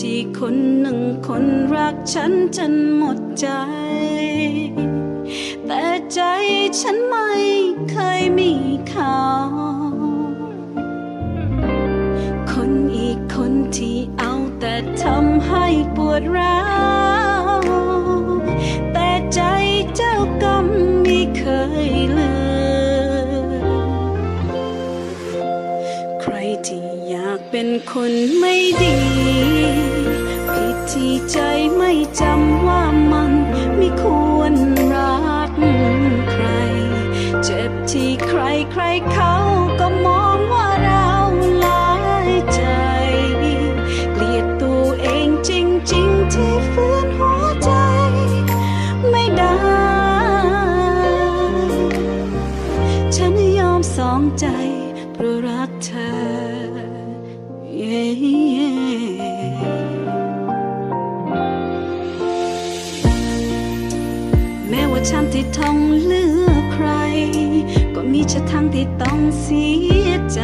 ที่คนหนึ่งคนรักฉันจนหมดใจ แต่ใจฉันไม่เคยมีเขา คนอีกคนที่เอาแต่ทำให้ปวดร้าวแต่ใจเจ้ากรรมไม่เคยลืมใครที่ากเป็นคนไม่ดี ผิดที่ใจไม่จำว่ามันไม่ควรรักใคร เจ็บที่ใครใครเขา แม้ว่าฉันที่ต้องเลือกใคร ก็มีชะทั้งที่ต้องเสียใจ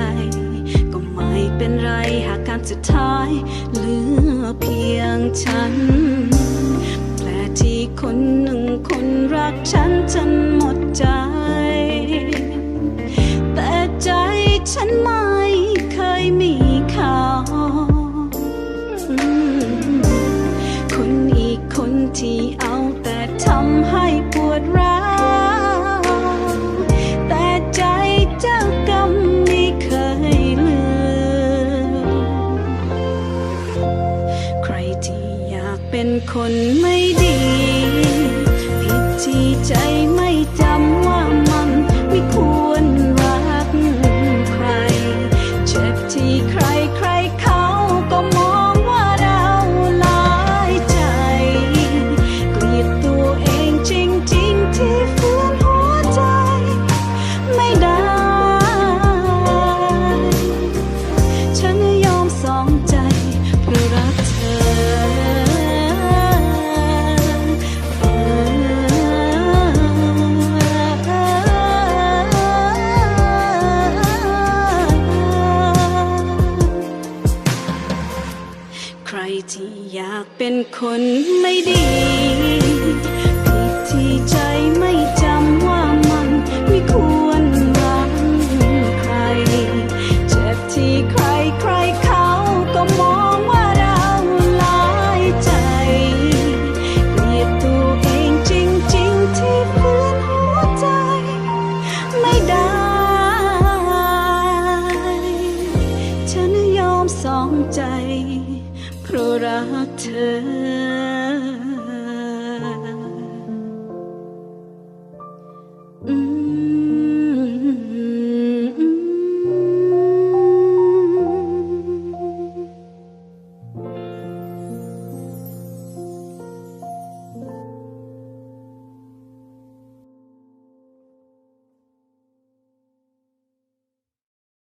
ก็ไม่เป็นไรหากการสุดท้ายเหลือเพียงฉัน แปลที่คนหนึ่งคนรักฉันจนหมดใจ แต่ใจฉันไม่เคยมีเขาคนอีกคนที่เอาแต่ทำให้ เป็นคนไม่ดี ผิดที่ใจไม่จ เป็นคนไม่ดี